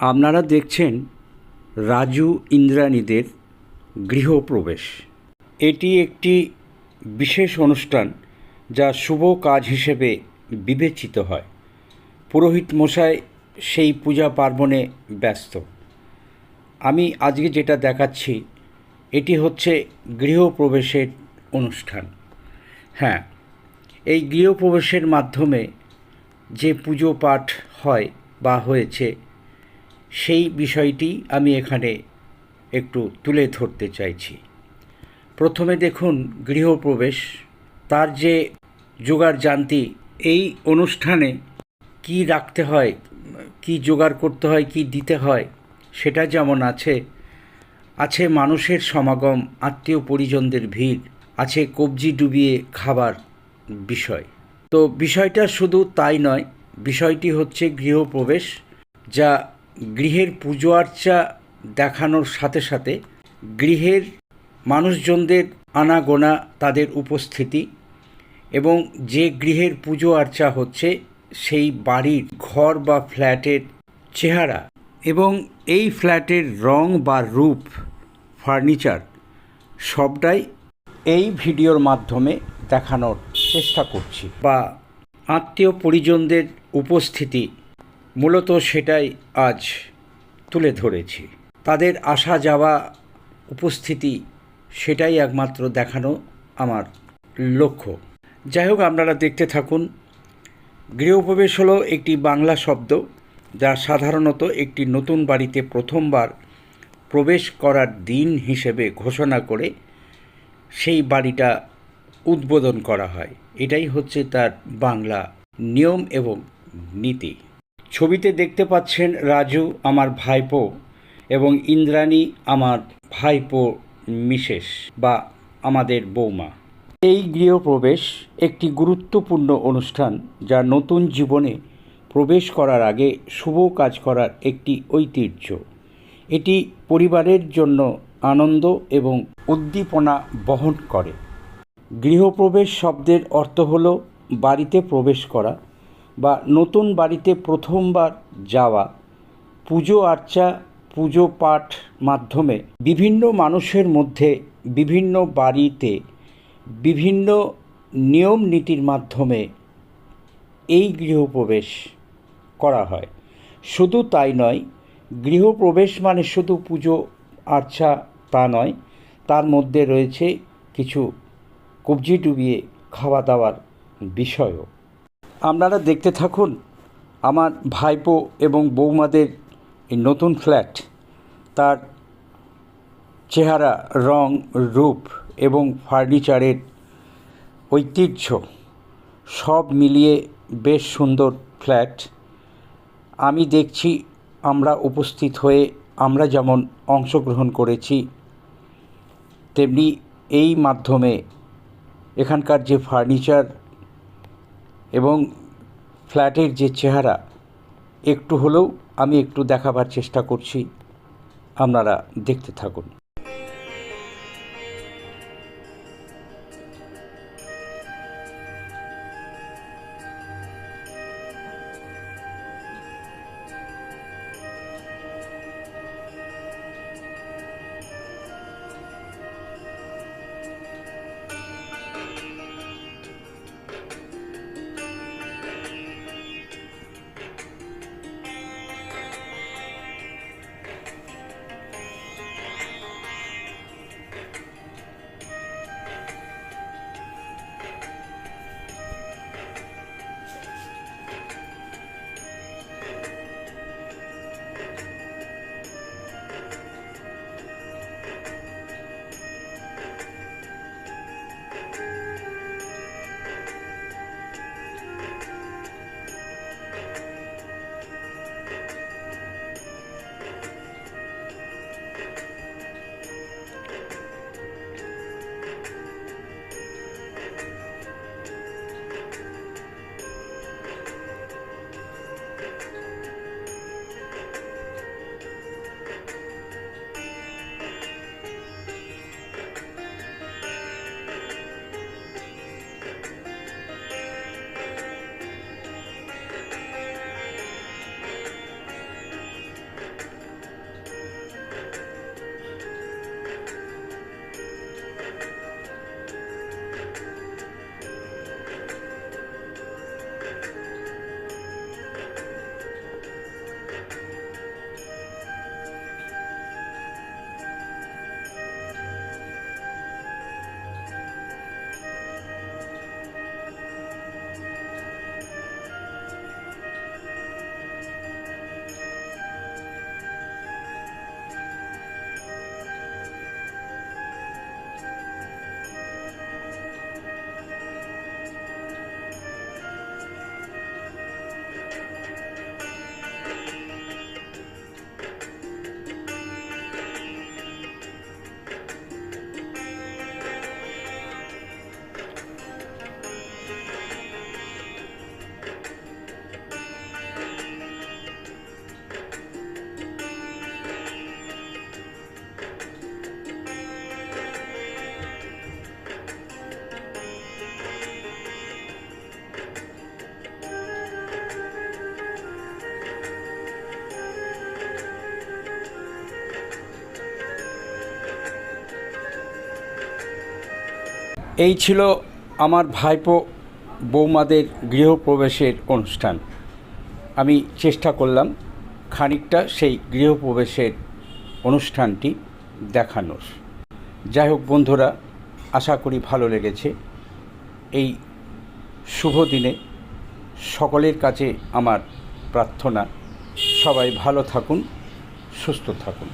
আপনারা দেখছেন রাজু ইন্দ্রাণীদের গৃহপ্রবেশ। এটি একটি বিশেষ অনুষ্ঠান যা শুভ কাজ হিসেবে বিবেচিত হয়। পুরোহিত মশাই সেই পূজা পার্বণে ব্যস্ত। আমি আজকে যেটা দেখাচ্ছি, এটি হচ্ছে গৃহপ্রবেশের অনুষ্ঠান। হ্যাঁ এই গৃহপ্রবেশের মাধ্যমে যে পুজো পাঠ হয় বা হয়েছে সেই বিষয়টি আমি এখানে একটু তুলে ধরতে চাইছি। প্রথমে দেখুন গৃহপ্রবেশ, তার যে জোগাড় জানতি এই অনুষ্ঠানে কি রাখতে হয়, কি জোগাড় করতে হয়, কি দিতে হয়, সেটা যেমন আছে আছে মানুষের সমাগম, আত্মীয় পরিজনদের ভিড়, আছে কবজি ডুবিয়ে খাবার বিষয়। তো বিষয়টা শুধু তাই নয়, বিষয়টি হচ্ছে গৃহপ্রবেশ, যা গৃহের পুজো আর্চা দেখানোর সাথে সাথে গৃহের মানুষজনদের আনাগোনা, তাদের উপস্থিতি এবং যে গৃহের পুজো আর্চা হচ্ছে সেই বাড়ির ঘর বা ফ্ল্যাটের চেহারা এবং এই ফ্ল্যাটের রং বা রূপ, ফার্নিচার সবটাই এই ভিডিওর মাধ্যমে দেখানোর চেষ্টা করছি বা আত্মীয় পরিজনদের উপস্থিতি মূলত সেটাই আজ তুলে ধরেছি। তাদের আসা যাওয়া উপস্থিতি সেটাই একমাত্র দেখানো আমার লক্ষ্য। যাই হোক, আপনারা দেখতে থাকুন। গৃহপ্রবেশ হলো একটি বাংলা শব্দ, যা সাধারণত একটি নতুন বাড়িতে প্রথমবার প্রবেশ করার দিন হিসেবে ঘোষণা করে সেই বাড়িটা উদ্বোধন করা হয়। এটাই হচ্ছে তার বাংলা নিয়ম এবং নীতি। ছবিতে দেখতে পাচ্ছেন রাজু, আমার ভাইপো এবং ইন্দ্রাণী, আমার ভাইপো মিসেস বা আমাদের বৌমা। এই গৃহপ্রবেশ একটি গুরুত্বপূর্ণ অনুষ্ঠান যা নতুন জীবনে প্রবেশ করার আগে শুভ কাজ করার একটি ঐতিহ্য। এটি পরিবারের জন্য আনন্দ এবং উদ্দীপনা বহন করে। গৃহপ্রবেশ শব্দের অর্থ হল বাড়িতে প্রবেশ করা। বা নতুন বাড়িতে প্রথমবার যাওয়া, পুজো আর্চা, পুজো পাঠ মাধ্যমে বিভিন্ন মানুষের মধ্যে বিভিন্ন বাড়িতে বিভিন্ন নিয়ম নীতির মাধ্যমে এই গৃহপ্রবেশ করা হয়। শুধু তাই নয়, গৃহপ্রবেশ মানে শুধু পুজো আর্চা তা নয়, তার মধ্যে রয়েছে কিছু কবজি ডুবিয়ে খাওয়া দাওয়ার বিষয়ও। আপনারা দেখতে থাকুন আমার ভাইপো এবং বৌমাদের এই নতুন ফ্ল্যাট। তার চেহারা, রং, রূপ এবং ফার্নিচারের ঐতিহ্য সব মিলিয়ে বেশ সুন্দর ফ্ল্যাট। আমি দেখছি আমরা উপস্থিত হয়ে আমরা যেমন অংশগ্রহণ করেছি, তেমনি এই মাধ্যমে এখানকার যে ফার্নিচার এবং ফ্ল্যাটের যে চেহারা একটু হলেও আমি একটু দেখাবার চেষ্টা করছি। আপনারা দেখতে থাকুন। এই ছিল আমার ভাইপো বৌমাদের গৃহপ্রবেশের অনুষ্ঠান। আমি চেষ্টা করলাম খানিকটা সেই গৃহপ্রবেশের অনুষ্ঠানটি দেখানোর। যাই হোক বন্ধুরা, আশা করি ভালো লেগেছে। এই শুভ দিনে সকলের কাছে আমার প্রার্থনা। সবাই ভালো থাকুন, সুস্থ থাকুন।